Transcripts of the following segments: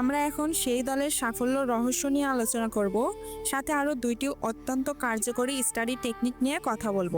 আমরা এখন সেই দলের সাফল্য রহস্য নিয়ে আলোচনা করব। সাথে আরও দুইটি অত্যন্ত কার্যকরী স্টাডি টেকনিক নিয়ে কথা বলব।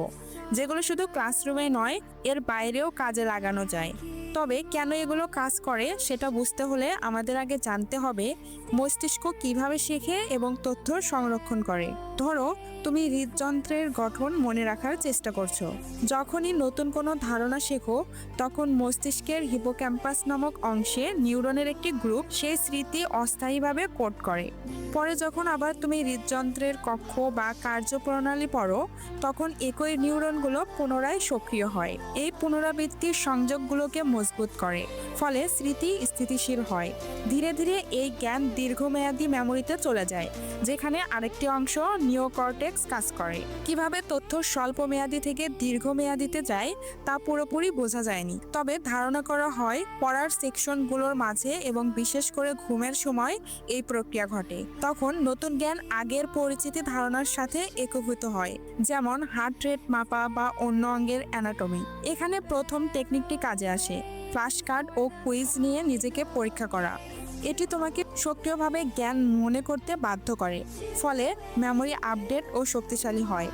যেগুলো শুধু ক্লাসরুমে নয়, এর বাইরেও কাজে লাগানো যায়। তবে কেন এগুলো কাজ করে সেটা বুঝতে হলে আমাদের আগে জানতে হবে মস্তিষ্ক কীভাবে শেখে এবং তথ্য সংরক্ষণ করে। ধরো, তুমি হৃদযন্ত্রের গঠন মনে রাখার চেষ্টা করছ। যখনই নতুন কোনো ধারণা শেখো, তখন মস্তিষ্কের হিপোক্যাম্পাস নামক অংশে নিউরনের একটি গ্রুপ সেই স্মৃতি অস্থায়ীভাবে কোড করে। পরে যখন আবার তুমি হৃদযন্ত্রের কক্ষ বা কার্যপ্রণালী পড়ো, তখন একই নিউরনগুলো পুনরায় সক্রিয় হয়। এই পুনরাবৃত্তির সংযোগগুলোকে মজবুত করে, ফলে স্মৃতি স্থিতিশীল হয়। ধীরে ধীরে এই জ্ঞান দীর্ঘমেয়াদী মেমোরিতে চলে যায়, যেখানে আরেকটি অংশ নিওকর্টেক্স কাজ করে। কীভাবে তথ্য স্বল্প মেয়াদি থেকে দীর্ঘমেয়াদিতে যায়, তা পুরোপুরি বোঝা যায়নি। তবে ধারণা করা হয়, পড়ার সেকশনগুলোর মাঝে এবং বিশেষ করে ঘুমের সময় এই প্রক্রিয়া ঘটে। তখন নতুন জ্ঞান আগের পরিচিতি ধারণার সাথে একীভূত হয়, যেমন হার্ট রেট মাপা বা অন্য অঙ্গের অ্যানাটমি এখানে প্রথম টেকনিকটি কাজে আসে ফ্ল্যাশ কার্ড ও কুইজ নিয়ে নিজেকে পরীক্ষা করা। এটি তোমাকে সক্রিয়ভাবে জ্ঞান মনে করতে বাধ্য করে, ফলে মেমোরি আপডেট ও শক্তিশালী হয়।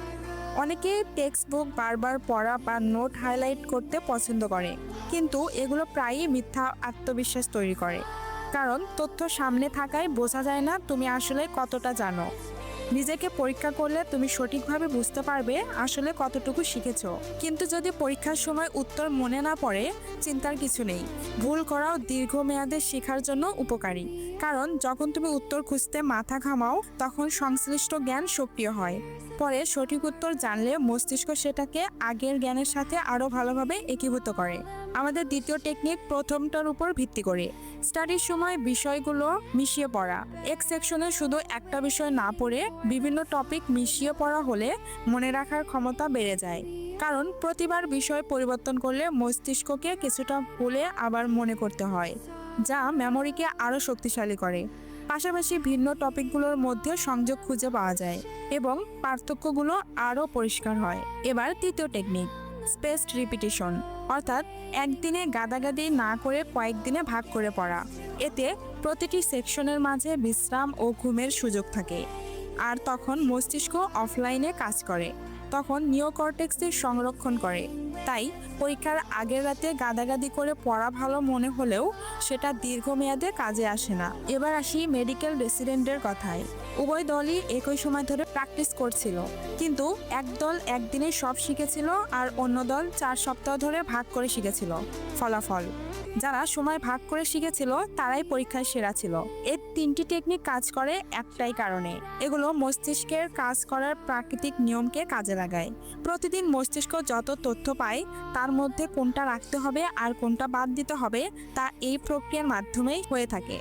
অনেকে টেক্সট বুক বারবার পড়া বা নোট হাইলাইট করতে পছন্দ করে, কিন্তু এগুলো প্রায়ই মিথ্যা আত্মবিশ্বাস তৈরি করে। কারণ তথ্য সামনে থাকায় বোঝা যায় না তুমি আসলে কতটা জানো। নিজেকে পরীক্ষা করলে তুমি সঠিকভাবে বুঝতে পারবে আসলে কতটুকু শিখেছ। কিন্তু যদি পরীক্ষার সময় উত্তর মনে না পড়ে, চিন্তার কিছু নেই। ভুল করাও দীর্ঘমেয়াদে শেখার জন্য উপকারী। কারণ যখন তুমি উত্তর খুঁজতে মাথা ঘামাও, তখন সংশ্লিষ্ট জ্ঞান সক্রিয় হয়। পরে সঠিক উত্তর জানলে মস্তিষ্ক সেটাকে আগের জ্ঞানের সাথে আরও ভালোভাবে একীভূত করে। আমাদের দ্বিতীয় টেকনিক প্রথমটার উপর ভিত্তি করে। স্টাডির সময় বিষয়গুলো মিশিয়ে পড়া। এক সেকশনে শুধু একটা বিষয় না পড়ে বিভিন্ন টপিক মিশিয়ে পড়া হলে মনে রাখার ক্ষমতা বেড়ে যায়। কারণ প্রতিবার বিষয় পরিবর্তন করলে মস্তিষ্ককে কিছুটা ভুলে আবার মনে করতে হয়, যা মেমোরিকে আরও শক্তিশালী করে। পাশাপাশি ভিন্ন টপিকগুলোর মধ্যে সংযোগ খুঁজে পাওয়া যায় এবং পার্থক্যগুলো আরও পরিষ্কার হয়। এবার তৃতীয় টেকনিক স্পেসড রিপিটিশন অর্থাৎ একদিনে গাদাগাদি না করে কয়েকদিনে ভাগ করে পড়া। এতে প্রতিটি সেকশনের মাঝে বিশ্রাম ও ঘুমের সুযোগ থাকে। আর তখন মস্তিষ্ক অফলাইনে কাজ করে। তখন নিওকর্টেক্সের সংরক্ষণ করে। তাই পরীক্ষার আগের রাতে গাদাগাদি করে পড়া ভালো মনে হলেও সেটা দীর্ঘমেয়াদে কাজে আসে না। এবার আসি মেডিকেল রেসিডেন্টের কথায়। উভয় দলই একই সময় ধরে প্র্যাকটিস করছিল। কিন্তু এক দল একদিনে সব শিখেছিল আর অন্য দল চার সপ্তাহ ধরে ভাগ করে শিখেছিল ফলাফল। যারা সময় ভাগ করে শিখেছিল, তারাই পরীক্ষায় সেরা ছিল। এর তিনটি টেকনিক কাজ করে একটাই কারণে। এগুলো মস্তিষ্কের কাজ করার প্রাকৃতিক নিয়মকে কাজে লাগায়। প্রতিদিন মস্তিষ্ক যত তথ্য পায়, তার মধ্যে কোনটা রাখতে হবে আর কোনটা বাদ দিতে হবে, তা এই প্রক্রিয়ার মাধ্যমেই হয়ে থাকে।